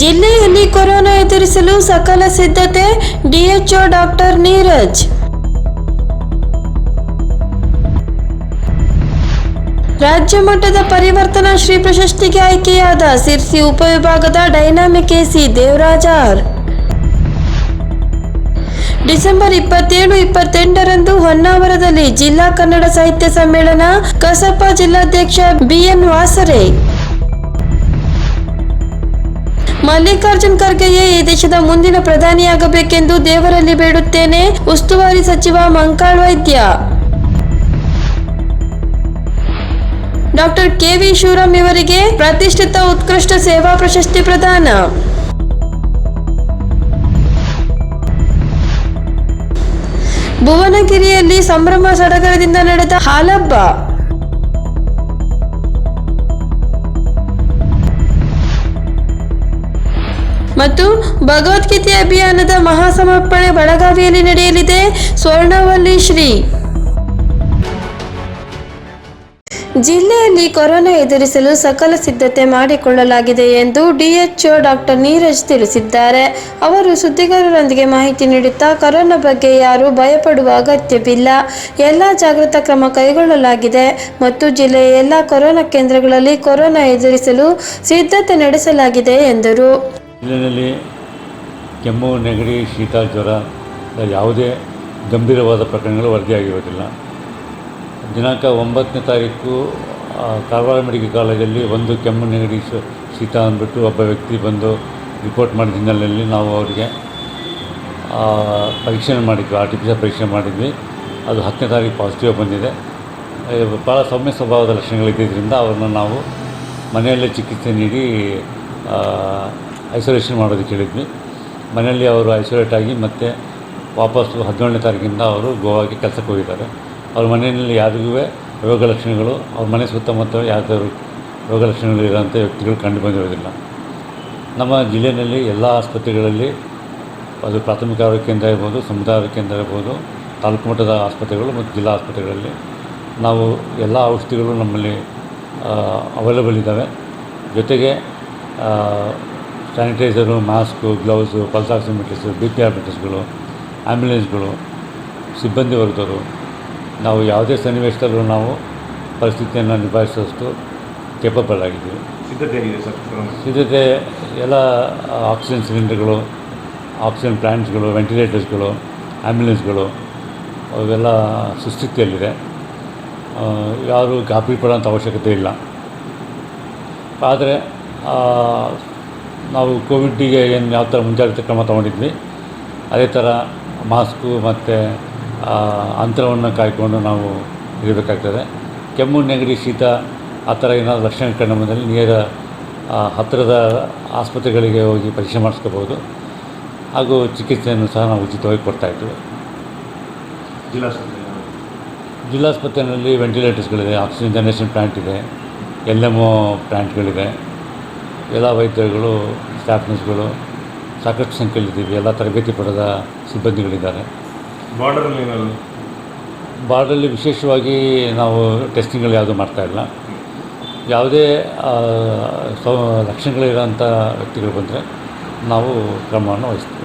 ಜಿಲ್ಲೆಯಲ್ಲಿ ಕೊರೋನಾ ಎದುರಿಸಲು ಸಕಲ ಸಿದ್ಧತೆ, ಡಿಎಚ್ಒ ಡಾಕ್ಟರ್ ನೀರಜ್. ರಾಜ್ಯ ಮಟ್ಟದ ಪರಿವರ್ತನಾ ಶ್ರೀ ಪ್ರಶಸ್ತಿಗೆ ಆಯ್ಕೆಯಾದ ಸಿರ್ಸಿ ಉಪವಿಭಾಗದ dynamic AC Devaraj R. December ಇಪ್ಪತ್ತೇಳು, ಇಪ್ಪತ್ತೆಂಟರಂದು ಹೊನ್ನಾವರದಲ್ಲಿ ಜಿಲ್ಲಾ ಕನ್ನಡ ಸಾಹಿತ್ಯ ಸಮ್ಮೇಳನ ಕಸಪ ಜಿಲ್ಲಾಧ್ಯಕ್ಷ ಬಿಎನ್ ವಾಸರೆ. ಮಲ್ಲಿಕಾರ್ಜುನ್ ಖರ್ಗೆಯೇ ಈ ದೇಶದ ಮುಂದಿನ ಪ್ರಧಾನಿಯಾಗಬೇಕೆಂದು ದೇವರಲ್ಲಿ ಬೇಡುತ್ತೇನೆ, ಉಸ್ತುವಾರಿ ಸಚಿವ ಮಂಕಾಳ್ ವೈದ್ಯ. ಡಾಕ್ಟರ್ ಕೆವಿ ಶಿವರಾಮ್ ಇವರಿಗೆ ಪ್ರತಿಷ್ಠಿತ ಉತ್ಕೃಷ್ಟ ಸೇವಾ ಪ್ರಶಸ್ತಿ ಪ್ರದಾನ. ಭುವನಗಿರಿಯಲ್ಲಿ ಸಂಭ್ರಮ ಸಡಗರದಿಂದ ನಡೆದ ಹಾಲಬ್ಬ. ಮತ್ತು ಭಗವದ್ಗೀತೆ ಅಭಿಯಾನದ ಮಹಾಸಮರ್ಪಣೆ ಬೆಳಗಾವಿಯಲ್ಲಿ ನಡೆಯಲಿದೆ. ಸ್ವರ್ಣವಲ್ಲಿ ಶ್ರೀ ಜಿಲ್ಲೆಯಲ್ಲಿ ಕೊರೋನಾ ಎದುರಿಸಲು ಸಕಲ ಸಿದ್ಧತೆ ಮಾಡಿಕೊಳ್ಳಲಾಗಿದೆ ಎಂದು ಡಿಎಚ್ಒ ಡಾಕ್ಟರ್ ನೀರಜ್ ತಿಳಿಸಿದ್ದಾರೆ. ಅವರು ಸುದ್ದಿಗಾರರೊಂದಿಗೆ ಮಾಹಿತಿ ನೀಡುತ್ತಾ, ಕೊರೋನಾ ಬಗ್ಗೆ ಯಾರೂ ಭಯಪಡುವ ಅಗತ್ಯವಿಲ್ಲ. ಎಲ್ಲ ಜಾಗೃತಾ ಕ್ರಮ ಕೈಗೊಳ್ಳಲಾಗಿದೆ ಮತ್ತು ಜಿಲ್ಲೆಯ ಎಲ್ಲ ಕೊರೋನಾ ಕೇಂದ್ರಗಳಲ್ಲಿ ಕೊರೋನಾ ಎದುರಿಸಲು ಸಿದ್ಧತೆ ನಡೆಸಲಾಗಿದೆ ಎಂದರು. ಜಿಲ್ಲೆಯಲ್ಲಿ ಕೆಮ್ಮು, ನೆಗಡಿ, ಶೀತ, ಜ್ವರ, ಯಾವುದೇ ಗಂಭೀರವಾದ ಪ್ರಕರಣಗಳು ವರದಿಯಾಗಿರೋದಿಲ್ಲ ದಿನಾಂಕ ಒಂಬತ್ತನೇ ತಾರೀಕು ಕಾರವಾರ ಮೆಡಿಕಲ್ ಕಾಲೇಜಲ್ಲಿ ಒಂದು ಕೆಮ್ಮು ನೆಗಡಿ ಶೀತ ಅಂದ್ಬಿಟ್ಟು ಒಬ್ಬ ವ್ಯಕ್ತಿ ಬಂದು ರಿಪೋರ್ಟ್ ಮಾಡಿದ ಹಿನ್ನೆಲೆಯಲ್ಲಿ ನಾವು ಅವರಿಗೆ ಪರೀಕ್ಷೆ ಮಾಡಿದ್ವಿ ಆರ್ ಟಿ ಪಿ ಪರೀಕ್ಷೆ ಮಾಡಿದ್ವಿ. ಅದು ಹತ್ತನೇ ತಾರೀಕು ಪಾಸಿಟಿವ್ ಬಂದಿದೆ. ಭಾಳ ಸೌಮ್ಯ ಸ್ವಭಾವದ ಲಕ್ಷಣಗಳಿದ್ದರಿಂದ ಅವ್ರನ್ನ ನಾವು ಮನೆಯಲ್ಲೇ ಚಿಕಿತ್ಸೆ ನೀಡಿ ಐಸೋಲೇಷನ್ ಮಾಡೋದಕ್ಕೆ ಹೇಳಿದ್ವಿ ಮನೆಯಲ್ಲಿ ಅವರು ಐಸೋಲೇಟ್ ಆಗಿ ಮತ್ತೆ ವಾಪಸ್ಸು ಹದಿನೇಳನೇ ತಾರೀಕಿಂದ ಅವರು ಗೋವಾಗೆ ಕೆಲಸಕ್ಕೆ ಹೋಗಿದ್ದಾರೆ. ಅವ್ರ ಮನೆಯಲ್ಲಿ ಯಾರಿಗೂ ರೋಗ ಲಕ್ಷಣಗಳು, ಅವ್ರ ಮನೆ ಸುತ್ತಮುತ್ತ ಯಾವುದಾದ್ರು ರೋಗ ಲಕ್ಷಣಗಳು ಇರೋಂಥ ವ್ಯಕ್ತಿಗಳು ಕಂಡು ಬಂದಿರೋದಿಲ್ಲ. ನಮ್ಮ ಜಿಲ್ಲೆಯಲ್ಲಿ ಎಲ್ಲ ಆಸ್ಪತ್ರೆಗಳಲ್ಲಿ ಅದು ಪ್ರಾಥಮಿಕ ಆರೋಗ್ಯ ಕೇಂದ್ರ ಇರ್ಬೋದು, ಸಮುದಾಯ ಆರೋಗ್ಯ ಕೇಂದ್ರ ಇರ್ಬೋದು, ತಾಲೂಕು ಮಟ್ಟದ ಆಸ್ಪತ್ರೆಗಳು ಮತ್ತು ಜಿಲ್ಲಾ ಆಸ್ಪತ್ರೆಗಳಲ್ಲಿ ನಾವು ಎಲ್ಲ ಔಷಧಿಗಳು ನಮ್ಮಲ್ಲಿ ಅವೈಲೇಬಲ್ ಇದ್ದಾವೆ. ಜೊತೆಗೆ sanitiser mask gloves pulse oximeters B P ಆರ್ಬಿಟರ್ಸ್ಗಳು ಆ್ಯಂಬುಲೆನ್ಸ್ಗಳು ಸಿಬ್ಬಂದಿ ವರ್ಗದವರು ನಾವು ಯಾವುದೇ ಸನ್ನಿವೇಶದಲ್ಲೂ ನಾವು ಪರಿಸ್ಥಿತಿಯನ್ನು ನಿಭಾಯಿಸುವಷ್ಟು ಕೇಪಬಲ್ ಆಗಿದ್ದೀವಿ. ಸಿದ್ಧತೆ ಇದೆ ಸರ್. ಸಿದ್ಧತೆ ಎಲ್ಲ ಆಕ್ಸಿಜನ್ ಸಿಲಿಂಡರ್ಗಳು ಆಕ್ಸಿಜನ್ ಪ್ಲ್ಯಾಂಟ್ಸ್ಗಳು ವೆಂಟಿಲೇಟರ್ಸ್ಗಳು ಆ್ಯಂಬುಲೆನ್ಸ್ಗಳು ಅವೆಲ್ಲ ಸುಸ್ಥಿತಿಯಲ್ಲಿದೆ. ಯಾರು ಗಾಬರಿ ಪಡೋಂಥ ಅವಶ್ಯಕತೆ ಇಲ್ಲ. ಆದರೆ ನಾವು ಕೋವಿಡ್ಗೆ ಏನು ಯಾವ ಥರ ಮುಂಜಾಗ್ರತೆ ಕ್ರಮ ತೊಗೊಂಡಿದ್ವಿ ಅದೇ ಥರ ಮಾಸ್ಕು ಮತ್ತು ಅಂತರವನ್ನು ಕಾಯ್ಕೊಂಡು ನಾವು ಇರಬೇಕಾಗ್ತದೆ. ಕೆಮ್ಮು ನೆಗಡಿ ಶೀತ ಆ ಥರ ಏನಾದರೂ ಲಕ್ಷಣ ಕಂಡು ಬಂದಲ್ಲಿ ನೇರ ಹತ್ತಿರದ ಆಸ್ಪತ್ರೆಗಳಿಗೆ ಹೋಗಿ ಪರೀಕ್ಷೆ ಮಾಡಿಸ್ಕೋಬೋದು ಹಾಗೂ ಚಿಕಿತ್ಸೆಯನ್ನು ಸಹ ನಾವು ಉಚಿತವಾಗಿ ಕೊಡ್ತಾಯಿದ್ವಿ ಜಿಲ್ಲಾಸ್ಪತ್ರೆ ಜಿಲ್ಲಾಸ್ಪತ್ರೆಯಲ್ಲಿ ವೆಂಟಿಲೇಟರ್ಸ್ಗಳಿದೆ ಆಕ್ಸಿಜನ್ ಜನರೇಷನ್ ಪ್ಲ್ಯಾಂಟ್ ಇದೆ ಎಲ್ ಎಂ ಒ ಪ್ಲ್ಯಾಂಟ್ಗಳಿದೆ ಎಲ್ಲ ವೈದ್ಯರುಗಳು ಸ್ಟಾಫ್ ನರ್ಸ್ಗಳು ಸಾಕಷ್ಟು ಸಂಖ್ಯೆಯಲ್ಲಿದ್ದೀವಿ ಎಲ್ಲ ತರಬೇತಿ ಪಡೆದ ಸಿಬ್ಬಂದಿಗಳಿದ್ದಾರೆ. ಬಾರ್ಡರಲ್ಲಿ ಏನಾದ್ರು? ಬಾರ್ಡಲ್ಲಿ ವಿಶೇಷವಾಗಿ ನಾವು ಟೆಸ್ಟಿಂಗ್ಗಳು ಯಾವುದೂ ಮಾಡ್ತಾಯಿಲ್ಲ ಯಾವುದೇ ಸೌ, ಲಕ್ಷಣಗಳಿರೋಂಥ ವ್ಯಕ್ತಿಗಳು ಬಂದರೆ ನಾವು ಕ್ರಮವನ್ನು ವಹಿಸ್ತೀವಿ.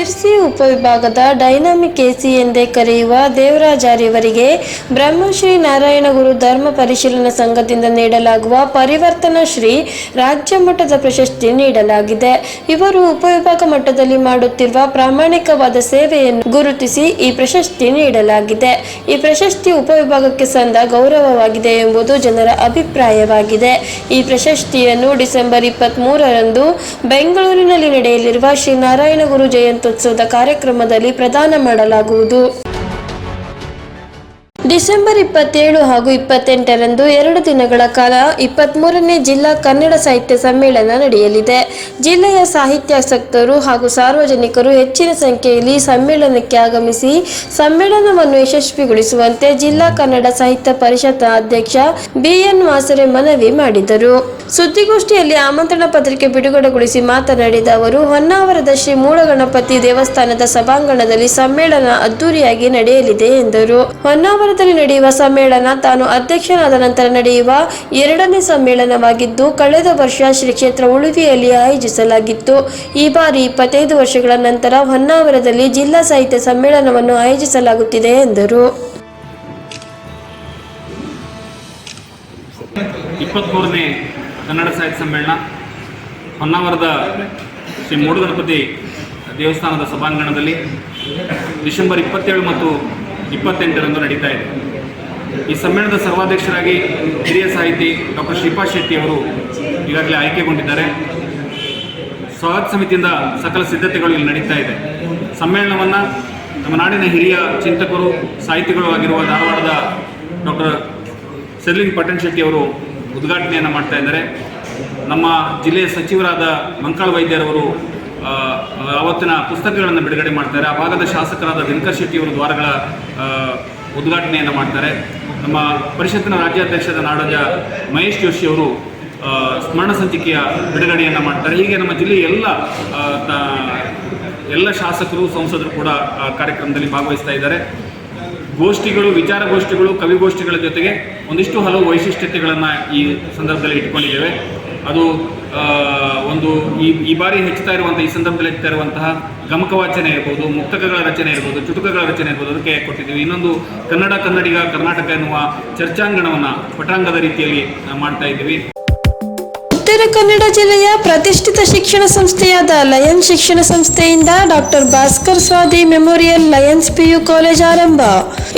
ಸಿರ್ಸಿ ಉಪವಿಭಾಗದ ಡೈನಾಮಿಕ್ ಎಸಿ ಎಂದೇ ಕರೆಯುವ ದೇವರಾಜಾರಿಯವರಿಗೆ ಬ್ರಹ್ಮಶ್ರೀ ನಾರಾಯಣ ಗುರು ಧರ್ಮ ಪರಿಶೀಲನಾ ಸಂಘದಿಂದ ನೀಡಲಾಗುವ ಪರಿವರ್ತನಾ ಶ್ರೀ ರಾಜ್ಯ ಮಟ್ಟದ ಪ್ರಶಸ್ತಿ ನೀಡಲಾಗಿದೆ. ಇವರು ಉಪವಿಭಾಗ ಮಟ್ಟದಲ್ಲಿ ಮಾಡುತ್ತಿರುವ ಪ್ರಾಮಾಣಿಕವಾದ ಸೇವೆಯನ್ನು ಗುರುತಿಸಿ ಈ ಪ್ರಶಸ್ತಿ ನೀಡಲಾಗಿದೆ. ಈ ಪ್ರಶಸ್ತಿ ಉಪವಿಭಾಗಕ್ಕೆ ಸಂದ ಗೌರವವಾಗಿದೆ ಎಂಬುದು ಜನರ ಅಭಿಪ್ರಾಯವಾಗಿದೆ. ಈ ಪ್ರಶಸ್ತಿಯನ್ನು ಡಿಸೆಂಬರ್ ಇಪ್ಪತ್ತ್ ಮೂರರಂದು ಬೆಂಗಳೂರಿನಲ್ಲಿ ನಡೆಯಲಿರುವ ಶ್ರೀ ನಾರಾಯಣಗುರು ಜಯಂತ್ಯುತ್ಸವದ ಕಾರ್ಯಕ್ರಮದಲ್ಲಿ ಪ್ರದಾನ ಮಾಡಲಾಗುವುದು. ಡಿಸೆಂಬರ್ ಇಪ್ಪತ್ತೇಳು ಹಾಗೂ ಇಪ್ಪತ್ತೆಂಟರಂದು ಎರಡು ದಿನಗಳ ಕಾಲ ಇಪ್ಪತ್ತ್ಮೂರನೇ ಜಿಲ್ಲಾ ಕನ್ನಡ ಸಾಹಿತ್ಯ ಸಮ್ಮೇಳನ ನಡೆಯಲಿದೆ. ಜಿಲ್ಲೆಯ ಸಾಹಿತ್ಯಾಸಕ್ತರು ಹಾಗೂ ಸಾರ್ವಜನಿಕರು ಹೆಚ್ಚಿನ ಸಂಖ್ಯೆಯಲ್ಲಿ ಸಮ್ಮೇಳನಕ್ಕೆ ಆಗಮಿಸಿ ಸಮ್ಮೇಳನವನ್ನು ಯಶಸ್ವಿಗೊಳಿಸುವಂತೆ ಜಿಲ್ಲಾ ಕನ್ನಡ ಸಾಹಿತ್ಯ ಪರಿಷತ್ ಅಧ್ಯಕ್ಷ ಬಿಎನ್ ವಾಸರೆ ಮನವಿ ಮಾಡಿದರು. ಸುದ್ದಿಗೋಷ್ಠಿಯಲ್ಲಿ ಆಮಂತ್ರಣ ಪತ್ರಿಕೆ ಬಿಡುಗಡೆಗೊಳಿಸಿ ಮಾತನಾಡಿದ ಅವರು, ಹೊನ್ನಾವರದ ಶ್ರೀ ಮೂಡಗಣಪತಿ ದೇವಸ್ಥಾನದ ಸಭಾಂಗಣದಲ್ಲಿ ಸಮ್ಮೇಳನ ಅದ್ದೂರಿಯಾಗಿ ನಡೆಯಲಿದೆ ಎಂದರು. ಹೊನ್ನಾವರದ ನವೆಂಬರ್ದಲ್ಲಿ ನಡೆಯುವ ಸಮ್ಮೇಳನ ತಾನು ಅಧ್ಯಕ್ಷನಾದ ನಂತರ ನಡೆಯುವ ಎರಡನೇ ಸಮ್ಮೇಳನವಾಗಿದ್ದು, ಕಳೆದ ವರ್ಷ ಶ್ರೀ ಕ್ಷೇತ್ರ ಉಳುವಿಯಲ್ಲಿ ಆಯೋಜಿಸಲಾಗಿತ್ತು. ಈ ಬಾರಿ ಇಪ್ಪತ್ತೈದು ವರ್ಷಗಳ ನಂತರ ಹೊನ್ನಾವರದಲ್ಲಿ ಜಿಲ್ಲಾ ಸಾಹಿತ್ಯ ಸಮ್ಮೇಳನವನ್ನು ಆಯೋಜಿಸಲಾಗುತ್ತಿದೆ ಎಂದರು. ಕನ್ನಡ ಸಾಹಿತ್ಯ ಸಮ್ಮೇಳನ, ಹೊನ್ನಾವರದ ಶ್ರೀ ಮೂಡುಗಣಪತಿ ದೇವಸ್ಥಾನದ ಸಭಾಂಗಣದಲ್ಲಿ ಡಿಸೆಂಬರ್ ಇಪ್ಪತ್ತೇಳು ಮತ್ತು ಇಪ್ಪತ್ತೆಂಟರಂದು ನಡೀತಾ ಇದೆ. ಈ ಸಮ್ಮೇಳನದ ಸರ್ವಾಧ್ಯಕ್ಷರಾಗಿ ಹಿರಿಯ ಸಾಹಿತಿ ಡಾಕ್ಟರ್ ಶ್ರೀಪಾ ಶೆಟ್ಟಿ ಅವರು ಈಗಾಗಲೇ ಆಯ್ಕೆಗೊಂಡಿದ್ದಾರೆ. ಸ್ವಾಗತ ಸಮಿತಿಯಿಂದ ಸಕಲ ಸಿದ್ಧತೆಗಳು ಇಲ್ಲಿ ನಡೀತಾ ಇದೆ. ಸಮ್ಮೇಳನವನ್ನು ನಮ್ಮ ನಾಡಿನ ಹಿರಿಯ ಚಿಂತಕರು, ಸಾಹಿತಿಗಳು ಆಗಿರುವ ಧಾರವಾಡದ ಡಾಕ್ಟರ್ ಸೆರ್ಲಿಂಗ್ ಪಟ್ಟಣ್ ಶೆಟ್ಟಿ ಅವರು ಉದ್ಘಾಟನೆಯನ್ನು ಮಾಡ್ತಾ ಇದ್ದಾರೆ. ನಮ್ಮ ಜಿಲ್ಲೆಯ ಸಚಿವರಾದ ಮಂಕಾಳ ವೈದ್ಯರವರು ಅವತ್ತಿನ ಪುಸ್ತಕಗಳನ್ನು ಬಿಡುಗಡೆ ಮಾಡ್ತಾರೆ. ಆ ಭಾಗದ ಶಾಸಕರಾದ ದಿನಕರ್ ಶೆಟ್ಟಿ ಅವರು ದ್ವಾರಗಳ ಉದ್ಘಾಟನೆಯನ್ನು ಮಾಡ್ತಾರೆ. ನಮ್ಮ ಪರಿಷತ್ತಿನ ರಾಜ್ಯಾಧ್ಯಕ್ಷದ ನಾಡೋಜ ಮಹೇಶ್ ಜೋಶಿ ಅವರು ಸ್ಮರಣ ಸಂಚಿಕೆಯ ಬಿಡುಗಡೆಯನ್ನು ಮಾಡ್ತಾರೆ. ಹೀಗೆ ನಮ್ಮ ಜಿಲ್ಲೆಯ ಎಲ್ಲ ಎಲ್ಲ ಶಾಸಕರು, ಸಂಸದರು ಕೂಡ ಕಾರ್ಯಕ್ರಮದಲ್ಲಿ ಭಾಗವಹಿಸ್ತಾ ಇದ್ದಾರೆ. ಗೋಷ್ಠಿಗಳು ವಿಚಾರಗೋಷ್ಠಿಗಳು ಕವಿಗೋಷ್ಠಿಗಳ ಜೊತೆಗೆ ಒಂದಿಷ್ಟು ಹಲವು ವೈಶಿಷ್ಟ್ಯತೆಗಳನ್ನು ಈ ಸಂದರ್ಭದಲ್ಲಿ ಇಟ್ಕೊಂಡಿದ್ದೇವೆ. ಅದು ಒಂದು ಈ ಈ ಬಾರಿ ಹೆಚ್ಚುತ್ತಾ ಇರುವಂಥ ಈ ಸಂದರ್ಭದಲ್ಲಿ ಹೆಚ್ಚುತ್ತಾ ಇರುವಂತಹ ಗಮಕ ವಾಚನ ಇರ್ಬೋದು, ಮುಕ್ತಕಗಳ ರಚನೆ ಇರ್ಬೋದು, ಚುಟುಕಗಳ ರಚನೆ ಇರ್ಬೋದು, ಅದಕ್ಕೆ ಕೊಟ್ಟಿದ್ದೀವಿ. ಇನ್ನೊಂದು ಕನ್ನಡ, ಕನ್ನಡಿಗ, ಕರ್ನಾಟಕ ಎನ್ನುವ ಚರ್ಚಾಂಗಣವನ್ನು ಪಟಾಂಗದ ರೀತಿಯಲ್ಲಿ ಮಾಡ್ತಾ ಇದ್ದೀವಿ. ಉತ್ತರ ಕನ್ನಡ ಜಿಲ್ಲೆಯ ಪ್ರತಿಷ್ಠಿತ ಶಿಕ್ಷಣ ಸಂಸ್ಥೆಯಾದ ಲಯನ್ಸ್ ಶಿಕ್ಷಣ ಸಂಸ್ಥೆಯಿಂದ doctor Bhaskar Swadi memorial lions PU college ಆರಂಭ.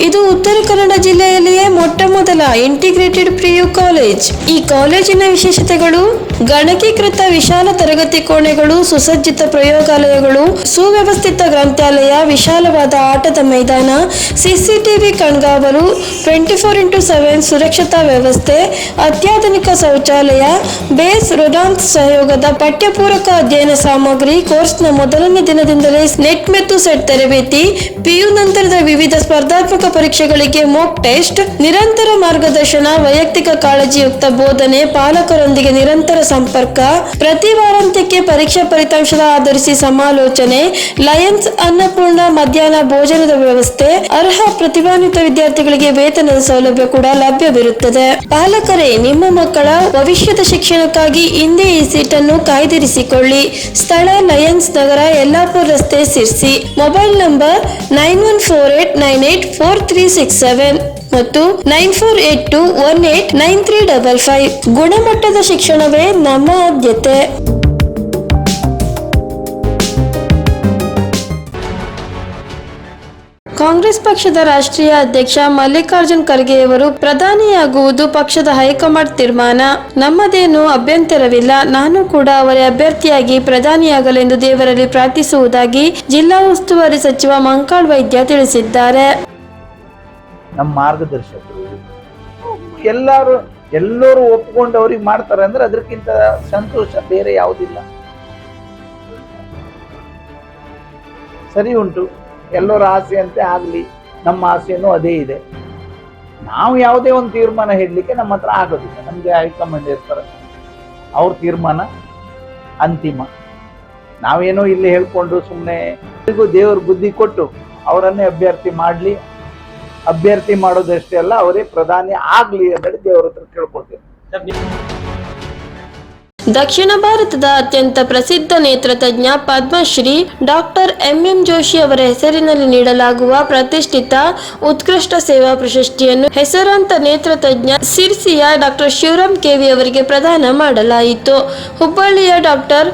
ಇದು ಉತ್ತರ ಕನ್ನಡ ಜಿಲ್ಲೆಯಲ್ಲಿಯೇ ಮೊಟ್ಟ ಮೊದಲ ಇಂಟಿಗ್ರೇಟೆಡ್ ಪ್ರಿಯು ಕಾಲೇಜ್ ಈ ಕಾಲೇಜಿನ ವಿಶೇಷತೆಗಳು, ಗಣಕೀಕೃತ ವಿಶಾಲ ತರಗತಿ ಕೋಣೆಗಳು, ಸುಸಜ್ಜಿತ ಪ್ರಯೋಗಾಲಯಗಳು, ಸುವ್ಯವಸ್ಥಿತ ಗ್ರಂಥಾಲಯ, ವಿಶಾಲವಾದ ಆಟದ ಮೈದಾನ ಸಿಸಿಟಿವಿ ಕಣ್ಗಾವಲು ಟ್ವೆಂಟಿ ಫೋರ್ ಇಂಟು ಸೆವೆನ್ ಸುರಕ್ಷತಾ ವ್ಯವಸ್ಥೆ, ಅತ್ಯಾಧುನಿಕ ಶೌಚಾಲಯ, ಬೇಸ್ ರೊಡಾನ್ಸ್ ಸಹಯೋಗದ ಪಠ್ಯಪೂರಕ ಅಧ್ಯಯನ ಸಾಮಗ್ರಿ, ಕೋರ್ಸ್ನ ಮೊದಲನೇ ದಿನದಿಂದಲೇ ನೆಟ್ ಮತ್ತು ಸೆಟ್ ತರಬೇತಿ, ಪಿಯು ನಂತರದ ವಿವಿಧ ಸ್ಪರ್ಧಾತ್ಮಕ ಪರೀಕ್ಷೆಗಳಿಗೆ ಮೋಕ್ ಟೆಸ್ಟ್ ನಿರಂತರ ಮಾರ್ಗದರ್ಶನ, ವೈಯಕ್ತಿಕ ಕಾಳಜಿಯುಕ್ತ ಬೋಧನೆ, ಪಾಲಕರೊಂದಿಗೆ ನಿರಂತರ ಸಂಪರ್ಕ, ಪ್ರತಿ ವಾರಾಂತ್ಯಕ್ಕೆ ಪರೀಕ್ಷಾ ಫಲಿತಾಂಶದ ಆಧರಿಸಿ ಸಮಾಲೋಚನೆ, ಲಯನ್ಸ್ ಅನ್ನಪೂರ್ಣ ಮಧ್ಯಾಹ್ನ ಭೋಜನದ ವ್ಯವಸ್ಥೆ, ಅರ್ಹ ಪ್ರತಿಭಾನ್ವಿತ ವಿದ್ಯಾರ್ಥಿಗಳಿಗೆ ವೇತನದ ಸೌಲಭ್ಯ ಕೂಡ ಲಭ್ಯವಿರುತ್ತದೆ. ಪಾಲಕರೇ, ನಿಮ್ಮ ಮಕ್ಕಳ ಭವಿಷ್ಯದ ಶಿಕ್ಷಣಕ್ಕಾಗಿ ಹಿಂದೆ ಈ ಸೀಟನ್ನು ಕಾಯ್ದಿರಿಸಿಕೊಳ್ಳಿ. ಸ್ಥಳ, ಲಯನ್ಸ್ ನಗರ, ಯಲ್ಲಾಪುರ ರಸ್ತೆ, Sirsi. Mobile number nine one four eight nine eight four three six seven ಮತ್ತು nine four eight two one eight nine three double five ಗುಣಮಟ್ಟದ ಶಿಕ್ಷಣವೇ ನಮ್ಮ ಆದ್ಯತೆ. ಕಾಂಗ್ರೆಸ್ ಪಕ್ಷದ ರಾಷ್ಟ್ರೀಯ ಅಧ್ಯಕ್ಷ ಮಲ್ಲಿಕಾರ್ಜುನ್ ಖರ್ಗೆಯವರು ಪ್ರಧಾನಿಯಾಗುವುದು ಪಕ್ಷದ ಹೈಕಮಾಂಡ್ ತೀರ್ಮಾನ. ನಮ್ಮದೇನು ಅಭ್ಯಂತರವಿಲ್ಲ. ನಾನು ಕೂಡ ಅವರ ಅಭ್ಯರ್ಥಿಯಾಗಿ ಪ್ರಧಾನಿಯಾಗಲೆಂದು ದೇವರಲ್ಲಿ ಪ್ರಾರ್ಥಿಸುವುದಾಗಿ ಜಿಲ್ಲಾ ಉಸ್ತುವಾರಿ ಸಚಿವ ಮಂಕಾಳ್ ವೈದ್ಯ ತಿಳಿಸಿದ್ದಾರೆ. ನಮ್ಮ ಮಾರ್ಗದರ್ಶಕರು. ಎಲ್ಲರೂ ಎಲ್ಲರೂ ಒಪ್ಕೊಂಡು ಅವ್ರಿಗೆ ಮಾಡ್ತಾರೆ ಅಂದ್ರೆ ಅದಕ್ಕಿಂತ ಸಂತೋಷ ಬೇರೆ ಯಾವುದಿಲ್ಲ. ಸರಿ ಉಂಟು. ಎಲ್ಲರ ಆಸೆ ಅಂತ ಆಗಲಿ, ನಮ್ಮ ಆಸೆಯೂ ಅದೇ ಇದೆ. ನಾವು ಯಾವುದೇ ಒಂದು ತೀರ್ಮಾನ ಹೇಳಲಿಕ್ಕೆ ನಮ್ಮ ಹತ್ರ ಆಗೋದಿಲ್ಲ. ನಮಗೆ ಹೈಕಮಾಂಡ್ ಇರ್ತಾರೆ ಅವ್ರ ತೀರ್ಮಾನ ಅಂತಿಮ. ನಾವೇನೋ ಇಲ್ಲಿ ಹೇಳ್ಕೊಂಡು ಸುಮ್ಮನೆ ದೇವ್ರ ಬುದ್ಧಿ ಕೊಟ್ಟು ಅವರನ್ನೇ ಅಭ್ಯರ್ಥಿ ಮಾಡಲಿ. ಅಭ್ಯರ್ಥಿ ಮಾಡೋದಷ್ಟೇ ಅಲ್ಲ ಅವರೇ ಪ್ರಧಾನಿ ಆಗ್ಲಿ ಅಂತ ದೇವರ ಹತ್ರ ಕೇಳ್ಕೊಳ್ತೇವೆ. ದಕ್ಷಿಣ ಭಾರತದ ಅತ್ಯಂತ ಪ್ರಸಿದ್ಧ ನೇತ್ರತಜ್ಞ ಪದ್ಮಶ್ರೀ ಡಾಕ್ಟರ್ ಎಂಎಂ ಜೋಶಿ ಅವರ ಹೆಸರಿನಲ್ಲಿ ನೀಡಲಾಗುವ ಪ್ರತಿಷ್ಠಿತ ಉತ್ಕೃಷ್ಟ ಸೇವಾ ಪ್ರಶಸ್ತಿಯನ್ನು ಹೆಸರಾಂತ ನೇತ್ರತಜ್ಞ ಸಿರ್ಸಿಯ ಡಾಕ್ಟರ್ ಶಿವರಾಮ್ ಕೆವಿ ಅವರಿಗೆ ಪ್ರದಾನ ಮಾಡಲಾಯಿತು. ಹುಬ್ಬಳ್ಳಿಯ ಡಾಕ್ಟರ್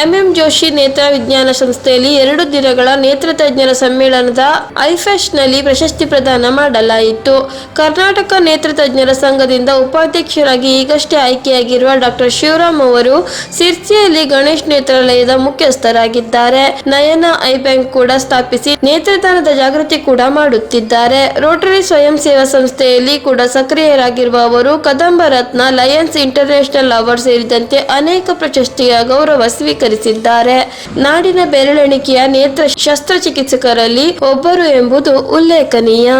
ಎಂಎಂ ಜೋಶಿ ನೇತ್ರ ವಿಜ್ಞಾನ ಸಂಸ್ಥೆಯಲ್ಲಿ ಎರಡು ದಿನಗಳ ನೇತ್ರ ತಜ್ಞರ ಸಮ್ಮೇಳನದ ಐಫೆಸ್ಟ್ನಲ್ಲಿ ಪ್ರಶಸ್ತಿ ಪ್ರದಾನ ಮಾಡಲಾಯಿತು. ಕರ್ನಾಟಕ ನೇತ್ರ ತಜ್ಞರ ಸಂಘದಿಂದ ಉಪಾಧ್ಯಕ್ಷರಾಗಿ ಈಗಷ್ಟೇ ಆಯ್ಕೆಯಾಗಿರುವ ಡಾಕ್ಟರ್ ಶಿವರಾಮ್ ಅವರು ಸಿರ್ಸಿಯಲ್ಲಿ ಗಣೇಶ್ ನೇತ್ರಾಲಯದ ಮುಖ್ಯಸ್ಥರಾಗಿದ್ದಾರೆ. ನಯನ ಐ ಬ್ಯಾಂಕ್ ಕೂಡ ಸ್ಥಾಪಿಸಿ ನೇತ್ರದಾನದ ಜಾಗೃತಿ ಕೂಡ ಮಾಡುತ್ತಿದ್ದಾರೆ. ರೋಟರಿ ಸ್ವಯಂ ಸೇವಾ ಸಂಸ್ಥೆಯಲ್ಲಿ ಕೂಡ ಸಕ್ರಿಯರಾಗಿರುವ ಅವರು Kadamba Ratna lions international award ಸೇರಿದಂತೆ ಅನೇಕ ಪ್ರಶಸ್ತಿಯ ಗೌರವ ಸ್ವೀಕರಿಸಿದ್ದಾರೆ ನಾಡಿನ ಬೆರಳೆಣಿಕೆಯ ನೇತ್ರ ಶಸ್ತ್ರಚಿಕಿತ್ಸಕರಲ್ಲಿ ಒಬ್ಬರು ಎಂಬುದು ಉಲ್ಲೇಖನೀಯ.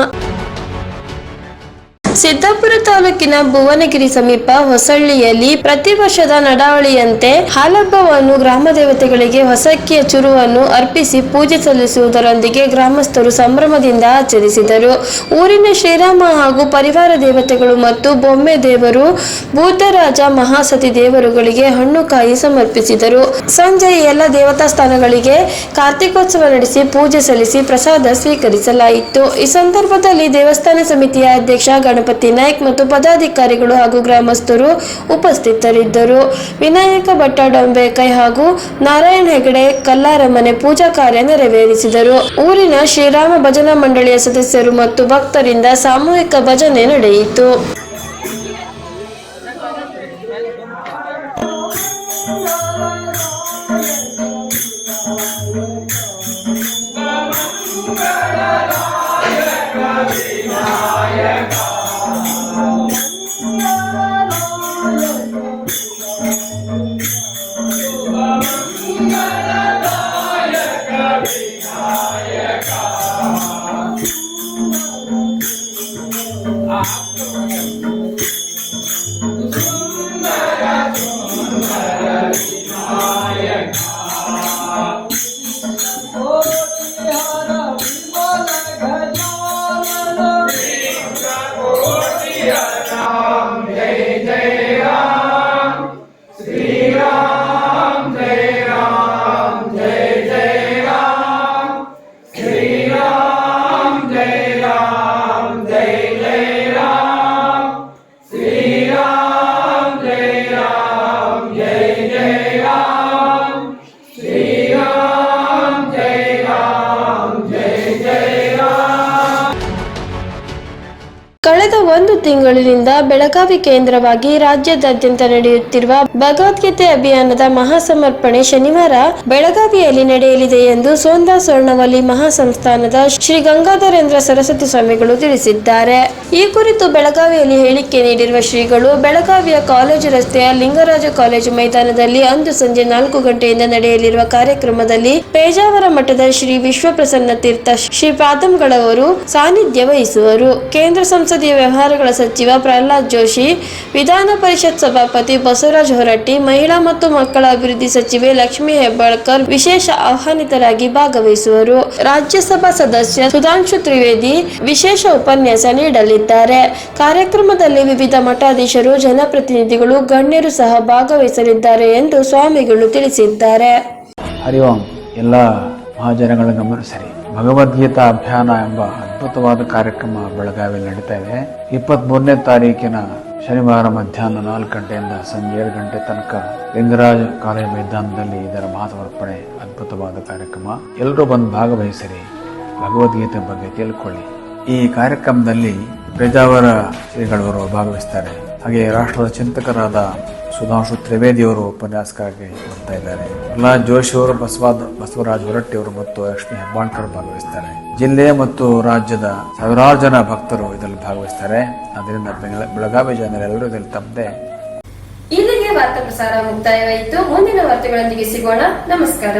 ಸಿದ್ದಾಪುರ ತಾಲೂಕಿನ ಭುವನಗಿರಿ ಸಮೀಪ ಹೊಸಳ್ಳಿಯಲ್ಲಿ ಪ್ರತಿ ವರ್ಷದ ನಡಾವಳಿಯಂತೆ ಹಾಲಬ್ಬವನ್ನು ಗ್ರಾಮ ದೇವತೆಗಳಿಗೆ ಹೊಸಕ್ಕಿಯ ಚುರುವನ್ನು ಅರ್ಪಿಸಿ ಪೂಜೆ ಸಲ್ಲಿಸುವುದರೊಂದಿಗೆ ಗ್ರಾಮಸ್ಥರು ಸಂಭ್ರಮದಿಂದ ಆಚರಿಸಿದರು. ಊರಿನ ಶ್ರೀರಾಮ ಹಾಗೂ ಪರಿವಾರ ದೇವತೆಗಳು ಮತ್ತು ಬೊಮ್ಮೆ ದೇವರು, ಭೂತರಾಜ ಮಹಾಸತಿ ದೇವರುಗಳಿಗೆ ಹಣ್ಣು ಕಾಯಿ ಸಮರ್ಪಿಸಿದರು. ಸಂಜೆ ಎಲ್ಲ ದೇವತಾ ಸ್ಥಾನಗಳಿಗೆ ಕಾರ್ತಿಕೋತ್ಸವ ನಡೆಸಿ ಪೂಜೆ ಸಲ್ಲಿಸಿ ಪ್ರಸಾದ ಸ್ವೀಕರಿಸಲಾಯಿತು. ಈ ಸಂದರ್ಭದಲ್ಲಿ ದೇವಸ್ಥಾನ ಸಮಿತಿಯ ಅಧ್ಯಕ್ಷ ಗಣಪತಿ ನಾಯ್ಕ್ ಮತ್ತು ಪದಾಧಿಕಾರಿಗಳು ಹಾಗೂ ಗ್ರಾಮಸ್ಥರು ಉಪಸ್ಥಿತರಿದ್ದರು. ವಿನಾಯಕ ಭಟ್ಟ ಕೈ ಹಾಗೂ ನಾರಾಯಣ ಹೆಗಡೆ ಕಲ್ಲಾರಮನೆ ಪೂಜಾ ಕಾರ್ಯ ನೆರವೇರಿಸಿದರು. ಊರಿನ ಶ್ರೀರಾಮ ಭಜನಾ ಮಂಡಳಿಯ ಸದಸ್ಯರು ಮತ್ತು ಭಕ್ತರಿಂದ ಸಾಮೂಹಿಕ ಭಜನೆ ನಡೆಯಿತು. ಕಳೆದ ಒಂದು ತಿಂಗಳಿನಿಂದ ಬೆಳಗಾವಿ ಕೇಂದ್ರವಾಗಿ ರಾಜ್ಯದಾದ್ಯಂತ ನಡೆಯುತ್ತಿರುವ ಭಗವದ್ಗೀತೆ ಅಭಿಯಾನದ ಮಹಾಸಮರ್ಪಣೆ ಶನಿವಾರ ಬೆಳಗಾವಿಯಲ್ಲಿ ನಡೆಯಲಿದೆ ಎಂದು ಸೋಂದಾ ಸ್ವರ್ಣವಲ್ಲಿ ಮಹಾಸಂಸ್ಥಾನದ ಶ್ರೀ ಗಂಗಾಧರೇಂದ್ರ ಸರಸ್ವತಿ ಸ್ವಾಮಿಗಳು ತಿಳಿಸಿದ್ದಾರೆ. ಈ ಕುರಿತು ಬೆಳಗಾವಿಯಲ್ಲಿ ಹೇಳಿಕೆ ನೀಡಿರುವ ಶ್ರೀಗಳು, ಬೆಳಗಾವಿಯ ಕಾಲೇಜು ರಸ್ತೆಯ ಲಿಂಗರಾಜ ಕಾಲೇಜು ಮೈದಾನದಲ್ಲಿ ಅಂದು ಸಂಜೆ ನಾಲ್ಕು ಗಂಟೆಯಿಂದ ನಡೆಯಲಿರುವ ಕಾರ್ಯಕ್ರಮದಲ್ಲಿ ಪೇಜಾವರ ಮಠದ ಶ್ರೀ ವಿಶ್ವಪ್ರಸನ್ನ ತೀರ್ಥ ಶ್ರೀ ಪಾದಂಗಳವರು ಸಾನ್ನಿಧ್ಯ ವಹಿಸುವರು. ಕೇಂದ್ರ ಸಂಸದೀಯ ವ್ಯವಹಾರಗಳ ಸಚಿವ ಪ್ರಹ್ಲಾದ್ ಜೋಶಿ, ವಿಧಾನ ಪರಿಷತ್ ಸಭಾಪತಿ ಬಸವರಾಜ ಹೊರಟ್ಟಿ ಮಹಿಳಾ ಮತ್ತು ಮಕ್ಕಳ ಅಭಿವೃದ್ಧಿ ಸಚಿವೆ ಲಕ್ಷ್ಮೀ ಹೆಬ್ಬಾಳ್ಕರ್ ವಿಶೇಷ ಆಹ್ವಾನಿತರಾಗಿ ಭಾಗವಹಿಸುವರು. ರಾಜ್ಯಸಭಾ ಸದಸ್ಯ ಸುಧಾಂಶು ತ್ರಿವೇದಿ ವಿಶೇಷ ಉಪನ್ಯಾಸ ನೀಡಲಿದ್ದಾರೆ. ಕಾರ್ಯಕ್ರಮದಲ್ಲಿ ವಿವಿಧ ಮಠಾಧೀಶರು, ಜನಪ್ರತಿನಿಧಿಗಳು, ಗಣ್ಯರು ಸಹ ಭಾಗವಹಿಸಲಿದ್ದಾರೆ ಎಂದು ಸ್ವಾಮಿಗಳು ತಿಳಿಸಿದ್ದಾರೆ. ಹರಿ ಓಂ. ಎಲ್ಲ ಮಹಾಜನಗಳನ್ನು ಭಗವದ್ಗೀತಾ ಅಭಿಯಾನ ಎಂಬ ಅದ್ಭುತವಾದ ಕಾರ್ಯಕ್ರಮ ಬೆಳಗಾವಿಯಲ್ಲಿ ನಡೀತಾ ಇದೆ. ಇಪ್ಪತ್ತ್ ಮೂರನೇ ತಾರೀಕಿನ ಶನಿವಾರ ಮಧ್ಯಾಹ್ನ ನಾಲ್ಕು ಗಂಟೆಯಿಂದ ಸಂಜೆ ಏಳು ಗಂಟೆ ತನಕ ಲಿಂಗರಾಜ ಕಾಲೇಜ್ ಮೈದಾನದಲ್ಲಿ ಇದರ ಮಾತವರ್ಪಣೆ ಅದ್ಭುತವಾದ ಕಾರ್ಯಕ್ರಮ. ಎಲ್ಲರೂ ಬಂದು ಭಾಗವಹಿಸಿರಿ. ಭಗವದ್ಗೀತೆ ಬಗ್ಗೆ ತಿಳ್ಕೊಳ್ಳಿ. ಈ ಕಾರ್ಯಕ್ರಮದಲ್ಲಿ ಪೇಜಾವರ ಶ್ರೀಗಳವರು ಭಾಗವಹಿಸ್ತಾರೆ. ಹಾಗೆ ರಾಷ್ಟ್ರದ ಚಿಂತಕರಾದ ಸುಧಾಂಶು ತ್ರಿವೇದಿಯವರು ಉಪನ್ಯಾಸಕರಾಗಿ ಬರ್ತಾ ಇದ್ದಾರೆ. ಪ್ರಹ್ಲಾದ್ ಜೋಶಿ ಅವರು ಬಸವಾದ, ಬಸವರಾಜ್ ಹೊರಟ್ಟಿ ಅವರು ಮತ್ತು ಲಕ್ಷ್ಮಿ ಹೆಬ್ಬಾಳ್ಕರ್ ಭಾಗವಹಿಸ್ತಾರೆ. ಜಿಲ್ಲೆ ಮತ್ತು ರಾಜ್ಯದ ಸಾವಿರಾರು ಜನ ಭಕ್ತರು ಇದರಲ್ಲಿ ಭಾಗವಹಿಸ್ತಾರೆ. ಅದರಿಂದ ಬೆಳ- ಬೆಳಗಾವಿ ಜನರೆಲ್ಲರೂ ಇದರಲ್ಲಿ ತಪ್ಪದೆ ಇಲ್ಲಿಗೆ ವಾರ್ತಾ ಪ್ರಸಾರ ಮುಕ್ತಾಯವಾಯಿತು. ಮುಂದಿನ ವಾರ್ತೆಗಳೊಂದಿಗೆ ಸಿಗೋಣ. ನಮಸ್ಕಾರ.